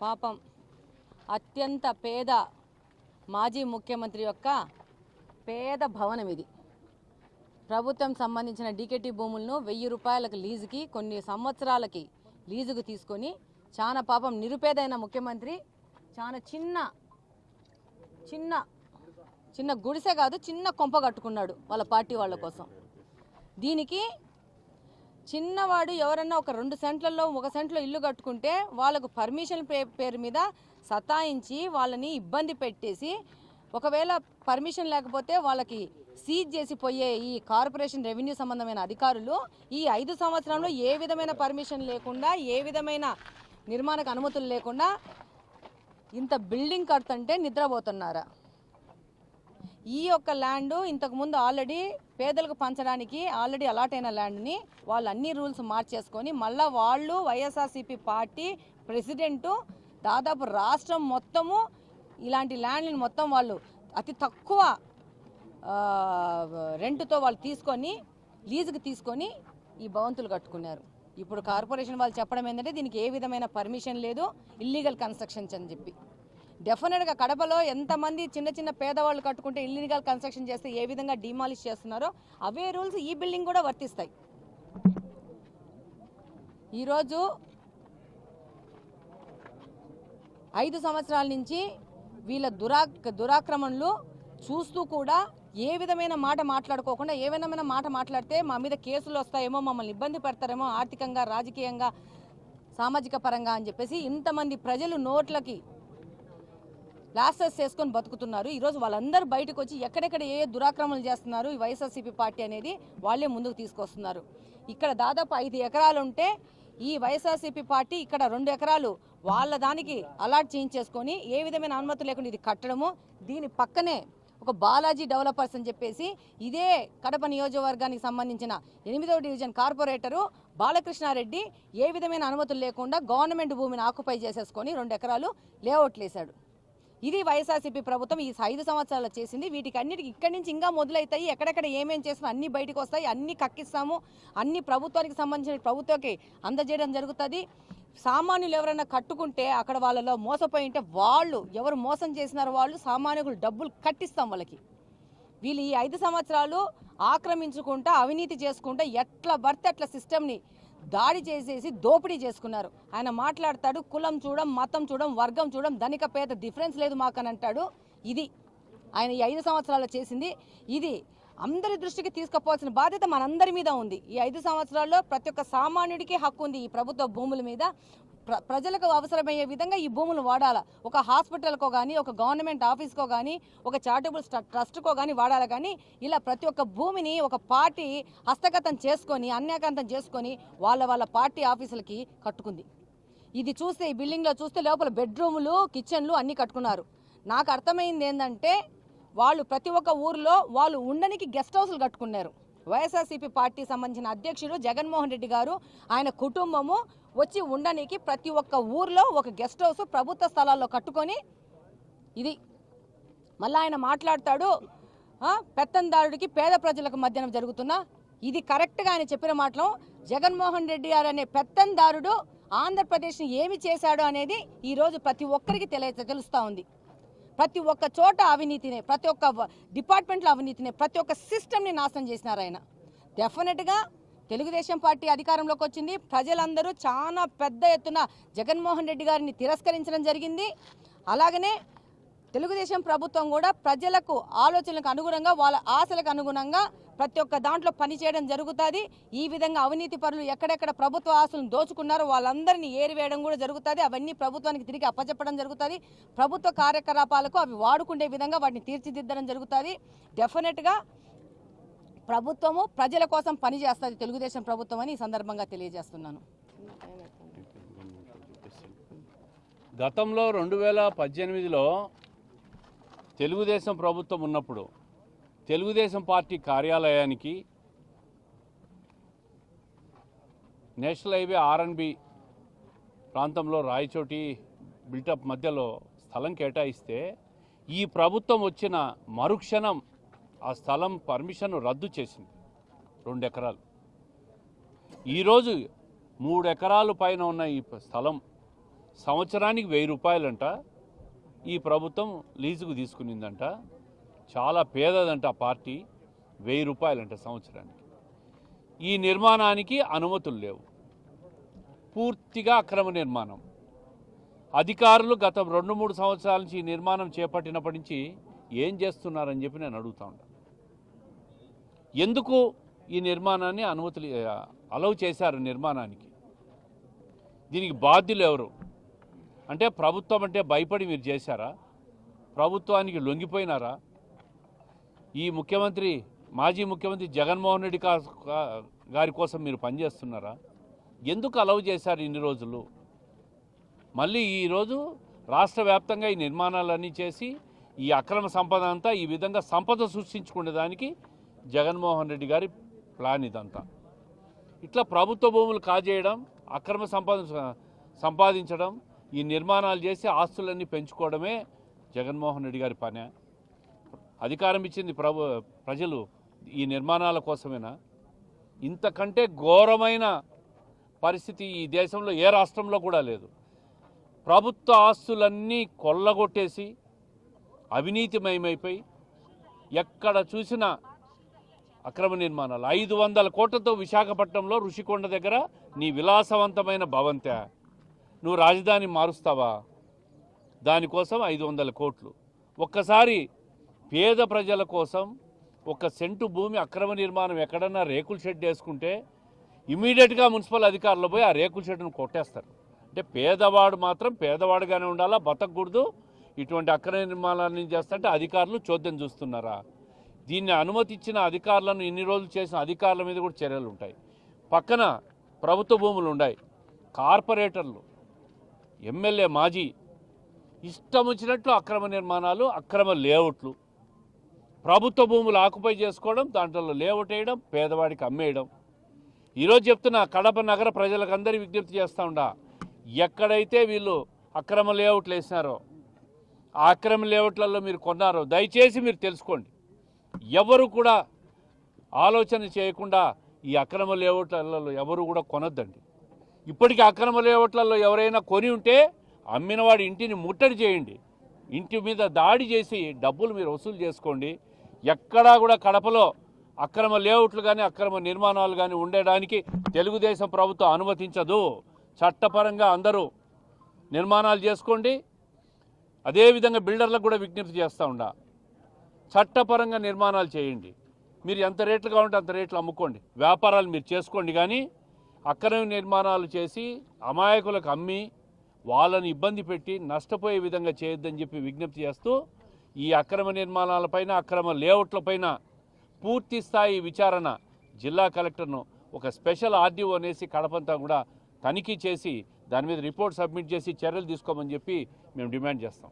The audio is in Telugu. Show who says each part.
Speaker 1: పాపం అత్యంత పేద మాజీ ముఖ్యమంత్రి యొక్క పేద భవనం ఇది. ప్రభుత్వం సంబంధించిన డీకేటీ భూములను వెయ్యి రూపాయలకు లీజుకి కొన్ని సంవత్సరాలకి లీజుకు తీసుకొని చాలా పాపం నిరుపేదైన ముఖ్యమంత్రి చాలా చిన్న చిన్న చిన్న గుడిసె కాదు చిన్న కొంప కట్టుకున్నాడు వాళ్ళ పార్టీ వాళ్ళ కోసం. దీనికి చిన్నవాడు ఎవరన్నా ఒక రెండు సెంట్లలో ఒక సెంట్లో ఇల్లు కట్టుకుంటే వాళ్ళకు పర్మిషన్ పే పేరు మీద సతాయించి వాళ్ళని ఇబ్బంది పెట్టేసి ఒకవేళ పర్మిషన్ లేకపోతే వాళ్ళకి సీజ్ చేసి పోయే ఈ కార్పొరేషన్ రెవెన్యూ సంబంధమైన అధికారులు ఈ ఐదు సంవత్సరంలో ఏ విధమైన పర్మిషన్ లేకుండా ఏ విధమైన నిర్మాణకు అనుమతులు లేకుండా ఇంత బిల్డింగ్ కడుతుంటే నిద్రపోతున్నారా? ఈ యొక్క ల్యాండ్ ఇంతకుముందు ఆల్రెడీ పేదలకు పంచడానికి ఆల్రెడీ అలాట్ అయిన ల్యాండ్ని వాళ్ళు అన్ని రూల్స్ మార్చేసుకొని మళ్ళీ వాళ్ళు వైఎస్ఆర్సీపీ పార్టీ ప్రెసిడెంటు దాదాపు రాష్ట్రం మొత్తము ఇలాంటి ల్యాండ్లను మొత్తం వాళ్ళు అతి తక్కువ రెంట్తో వాళ్ళు తీసుకొని లీజుకి తీసుకొని ఈ భవంతులు కట్టుకున్నారు. ఇప్పుడు కార్పొరేషన్ వాళ్ళు చెప్పడం ఏంటంటే దీనికి ఏ విధమైన పర్మిషన్ లేదు ఇల్లీగల్ కన్స్ట్రక్షన్స్ అని చెప్పి. డెఫినెట్గా కడపలో ఎంతమంది చిన్న చిన్న పేదవాళ్ళు కట్టుకుంటే ఇల్లీగల్ కన్స్ట్రక్షన్ చేస్తే ఏ విధంగా డిమాలిష్ చేస్తున్నారో అవే రూల్స్ ఈ బిల్డింగ్ కూడా వర్తిస్తాయి. ఈరోజు ఐదు సంవత్సరాల నుంచి వీళ్ళ దురా దురాక్రమణలు చూస్తూ కూడా ఏ విధమైన మాట మాట్లాడుకోకుండా ఏ విధమైన మాట మాట్లాడితే మా మీద కేసులు వస్తాయేమో మమ్మల్ని ఇబ్బంది పెడతారేమో ఆర్థికంగా రాజకీయంగా సామాజిక పరంగా అని చెప్పేసి ఇంతమంది ప్రజలు నోట్లకి లాస్టర్స్ చేసుకొని బతుకుతున్నారు. ఈరోజు వాళ్ళందరూ బయటకు వచ్చి ఎక్కడెక్కడ ఏ దురాక్రమణలు చేస్తున్నారు ఈ వైఎస్ఆర్సీపీ పార్టీ అనేది వాళ్ళే ముందుకు తీసుకొస్తున్నారు. ఇక్కడ దాదాపు ఐదు ఎకరాలు ఉంటే ఈ వైఎస్ఆర్సీపీ పార్టీ ఇక్కడ రెండు ఎకరాలు వాళ్ళ దానికి అలాట్ చేయించేసుకొని ఏ విధమైన అనుమతి లేకుండా ఇది కట్టడము దీని పక్కనే ఒక బాలాజీ డెవలపర్స్ అని చెప్పేసి ఇదే కడప నియోజకవర్గానికి సంబంధించిన ఎనిమిదవ డివిజన్ కార్పొరేటరు బాలకృష్ణారెడ్డి ఏ విధమైన అనుమతులు లేకుండా గవర్నమెంట్ భూమిని ఆక్యుపై చేసేసుకొని రెండు ఎకరాలు లేఅవుట్లు వేశాడు. ఇది వైఎస్ఆర్సీపీ ప్రభుత్వం ఈ ఐదు సంవత్సరాలు చేసింది. వీటికి అన్నిటికి ఇక్కడి నుంచి ఇంకా మొదలవుతాయి. ఎక్కడెక్కడ ఏమేమి చేసినా అన్ని బయటకు వస్తాయి. అన్ని కక్కిస్తాము. అన్ని ప్రభుత్వానికి సంబంధించిన ప్రభుత్వకి అందజేయడం జరుగుతుంది. సామాన్యులు ఎవరైనా కట్టుకుంటే అక్కడ వాళ్ళలో మోసపోయి ఉంటే వాళ్ళు ఎవరు మోసం చేసినారో వాళ్ళు సామాన్యులు డబ్బులు కట్టిస్తాం వాళ్ళకి. వీళ్ళు ఈ ఐదు సంవత్సరాలు ఆక్రమించుకుంటా అవినీతి చేసుకుంటా ఎట్లా పడితే అట్లా సిస్టమ్ని దాడి చేసేసి దోపిడీ చేసుకున్నారు. ఆయన మాట్లాడతాడు కులం చూడం మతం చూడం వర్గం చూడం ధనిక పేద డిఫరెన్స్ లేదు మాకని అంటాడు. ఇది ఆయన ఈ ఐదు సంవత్సరాలు చేసింది. ఇది అందరి దృష్టికి తీసుకుపోవాల్సిన బాధ్యత మనందరి మీద ఉంది. ఈ ఐదు సంవత్సరాల్లో ప్రతి ఒక్క సామాన్యుడికి హక్కు ఉంది ఈ ప్రభుత్వ భూముల మీద. ప్ర ప్రజలకు అవసరమయ్యే విధంగా ఈ భూములు వాడాలా. ఒక హాస్పిటల్కో కానీ ఒక గవర్నమెంట్ ఆఫీస్కో కానీ ఒక చారిటబుల్ ట్రస్ట్కో కానీ వాడాలి కానీ ఇలా ప్రతి ఒక్క భూమిని ఒక పార్టీ హస్తగతం చేసుకొని అన్యాకాంతం చేసుకొని వాళ్ళ వాళ్ళ పార్టీ ఆఫీసులకి కట్టుకుంది. ఇది చూస్తే ఈ బిల్డింగ్లో చూస్తే లోపల బెడ్రూములు కిచెన్లు అన్నీ కట్టుకున్నారు. నాకు అర్థమైంది ఏంటంటే వాళ్ళు ప్రతి ఒక్క ఊర్లో వాళ్ళు ఉండనికి గెస్ట్ హౌస్లు కట్టుకున్నారు. వైఎస్ఆర్సీపీ పార్టీ సంబంధించిన అధ్యక్షుడు జగన్మోహన్ రెడ్డి గారు ఆయన కుటుంబము వచ్చి ఉండనికి ప్రతి ఒక్క ఊర్లో ఒక గెస్ట్ హౌస్ ప్రభుత్వ స్థలాల్లో కట్టుకొని ఇది మళ్ళీ ఆయన మాట్లాడతాడు పెత్తందారుడికి పేద ప్రజలకు మధ్యన జరుగుతున్న ఇది కరెక్ట్గా ఆయన చెప్పిన మాటలు. జగన్మోహన్ రెడ్డి గారు అనే పెత్తందారుడు ఆంధ్రప్రదేశ్ని ఏమి చేశాడు అనేది ఈరోజు ప్రతి ఒక్కరికి తెలియ తెలుస్తూ ఉంది. ప్రతి ఒక్క చోట అవినీతినే ప్రతి ఒక్క డిపార్ట్మెంట్లో అవినీతినే ప్రతి ఒక్క సిస్టమ్ని నాశనం చేసినారు ఆయన. డెఫినెట్గా తెలుగుదేశం పార్టీ అధికారంలోకి వచ్చింది. ప్రజలందరూ చాలా పెద్ద ఎత్తున జగన్మోహన్ రెడ్డి గారిని తిరస్కరించడం జరిగింది. అలాగనే తెలుగుదేశం ప్రభుత్వం కూడా ప్రజలకు ఆలోచనలకు అనుగుణంగా వాళ్ళ ఆశలకు అనుగుణంగా ప్రతి ఒక్క దాంట్లో పనిచేయడం జరుగుతుంది. ఈ విధంగా అవినీతి పరులు ఎక్కడెక్కడ ప్రభుత్వ ఆస్తులను దోచుకున్నారో వాళ్ళందరినీ ఏరివేయడం కూడా జరుగుతుంది. అవన్నీ ప్రభుత్వానికి తిరిగి అప్పచెప్పడం జరుగుతుంది. ప్రభుత్వ కార్యకలాపాలకు అవి వాడుకునే విధంగా వాటిని తీర్చిదిద్దడం జరుగుతుంది. డెఫినెట్గా ప్రభుత్వము ప్రజల కోసం పనిచేస్తుంది తెలుగుదేశం ప్రభుత్వం అని ఈ సందర్భంగా తెలియజేస్తున్నాను.
Speaker 2: గతంలో రెండు వేల పద్దెనిమిదిలో తెలుగుదేశం ప్రభుత్వం ఉన్నప్పుడు తెలుగుదేశం పార్టీ కార్యాలయానికి నేషనల్ హైవే ఆర్ఎన్బి ప్రాంతంలో రాయచోటి బిల్టప్ మధ్యలో స్థలం కేటాయిస్తే ఈ ప్రభుత్వం వచ్చిన మరుక్షణం ఆ స్థలం పర్మిషన్ రద్దు చేసింది. రెండు ఎకరాలు. ఈరోజు మూడు ఎకరాలు పైన ఉన్న ఈ స్థలం సంవత్సరానికి వెయ్యి రూపాయలంట. ఈ ప్రభుత్వం లీజుకు తీసుకునిందంట. చాలా పేదదంట ఆ పార్టీ వెయ్యి రూపాయలంట సంవత్సరానికి. ఈ నిర్మాణానికి అనుమతులు లేవు. పూర్తిగా అక్రమ నిర్మాణం. అధికారులు గత రెండు మూడు సంవత్సరాల నుంచి ఈ నిర్మాణం చేపట్టినప్పటి నుంచి ఏం చేస్తున్నారని చెప్పి నేను అడుగుతా ఉంటాను ఎందుకు ఈ నిర్మాణాన్ని అనుమతులు అలౌ చేశారు నిర్మాణానికి? దీనికి బాధ్యులు ఎవరు? అంటే ప్రభుత్వం అంటే భయపడి మీరు చేశారా? ప్రభుత్వానికి లొంగిపోయినారా? ఈ ముఖ్యమంత్రి మాజీ ముఖ్యమంత్రి జగన్మోహన్ రెడ్డి కా- గారి కోసం మీరు పనిచేస్తున్నారా? ఎందుకు అలౌ చేశారు ఇన్ని రోజులు? మళ్ళీ ఈరోజు రాష్ట్ర వ్యాప్తంగా ఈ నిర్మాణాలన్నీ చేసి ఈ అక్రమ సంపద అంతా ఈ విధంగా సంపద సృష్టించుకునే దానికి జగన్మోహన్ రెడ్డి గారి ప్లాన్ ఇదంతా. ఇట్లా ప్రభుత్వ భూములు కాజేయడం అక్రమ సంపాద సంపాదించడం ఈ నిర్మాణాలు చేసి ఆస్తులన్నీ పెంచుకోవడమే జగన్మోహన్ రెడ్డి గారి పనే. అధికారం ఇచ్చింది ప్రభు ప్రజలు ఈ నిర్మాణాల కోసమేనా? ఇంతకంటే ఘోరమైన పరిస్థితి ఈ దేశంలో ఏ రాష్ట్రంలో కూడా లేదు. ప్రభుత్వ ఆస్తులన్నీ కొల్లగొట్టేసి అవినీతిమయమైపోయి ఎక్కడ చూసినా అక్రమ నిర్మాణాలు. ఐదు వందల కోట్లతో విశాఖపట్నంలో ఋషికొండ దగ్గర నీ విలాసవంతమైన భవంతే. నువ్వు రాజధాని మారుస్తావా? దానికోసం ఐదు వందల కోట్లు. ఒక్కసారి పేద ప్రజల కోసం ఒక సెంటు భూమి అక్రమ నిర్మాణం ఎక్కడన్నా రేకుల షెడ్ వేసుకుంటే ఇమీడియట్గా మున్సిపల్ అధికారులు పోయి ఆ రేకుల షెడ్ను కొట్టేస్తారు. అంటే పేదవాడు మాత్రం పేదవాడుగానే ఉండాలా? బతకూడదు. ఇటువంటి అక్రమ నిర్మాణాలను చేస్తుంటే అధికారులు చోద్యం చూస్తున్నారా? దీన్ని అనుమతిచ్చిన అధికారులను ఇన్ని రోజులు చేసిన అధికారుల మీద కూడా చర్యలు ఉంటాయి. పక్కన ప్రభుత్వ భూములు ఉన్నాయి కార్పొరేటర్లు ఎమ్మెల్యే మాజీ ఇష్టం వచ్చినట్లు అక్రమ నిర్మాణాలు అక్రమ లేఅవుట్లు ప్రభుత్వ భూములు ఆకుపై చేసుకోవడం దాంట్లో లేఅవుట్ వేయడం పేదవాడికి అమ్మేయడం. ఈరోజు చెప్తున్న కడప నగర ప్రజలకందరి విజ్ఞప్తి చేస్తూ ఉండా ఎక్కడైతే వీళ్ళు అక్రమ లేఅవుట్లు వేసినారో ఆ అక్రమ లేఅవుట్లలో మీరు కొన్నారో దయచేసి మీరు తెలుసుకోండి. ఎవరు కూడా ఆలోచన చేయకుండా ఈ అక్రమ లేఅవుట్లలో ఎవరు కూడా కొనొద్దండి. ఇప్పటికీ అక్రమ లేఅవుట్లలో ఎవరైనా కొని ఉంటే అమ్మినవాడి ఇంటిని ముట్టడి చేయండి. ఇంటి మీద దాడి చేసి డబ్బులు మీరు వసూలు చేసుకోండి. ఎక్కడా కూడా కడపలో అక్రమ లేఅవుట్లు కానీ అక్రమ నిర్మాణాలు కానీ ఉండడానికి తెలుగుదేశం ప్రభుత్వం అనుమతించదు. చట్టపరంగా అందరూ నిర్మాణాలు చేసుకోండి. అదేవిధంగా బిల్డర్లకు కూడా విజ్ఞప్తి చేస్తూ ఉండా. చట్టపరంగా నిర్మాణాలు చేయండి. మీరు ఎంత రేట్లు కావాలంటే అంత రేట్లు అమ్ముకోండి. వ్యాపారాలు మీరు చేసుకోండి కానీ అక్రమ నిర్మాణాలు చేసి అమాయకులకు అమ్మి వాళ్ళని ఇబ్బంది పెట్టి నష్టపోయే విధంగా చేయొద్దని చెప్పి విజ్ఞప్తి చేస్తూ ఈ అక్రమ నిర్మాణాలపైన అక్రమ లేఅవుట్లపైన పూర్తి స్థాయి విచారణ జిల్లా కలెక్టర్ను ఒక స్పెషల్ ఆర్డీఓ అనేసి కడపంతా కూడా తనిఖీ చేసి దాని మీద రిపోర్ట్ సబ్మిట్ చేసి చర్యలు తీసుకోమని చెప్పి మేము డిమాండ్ చేస్తాం.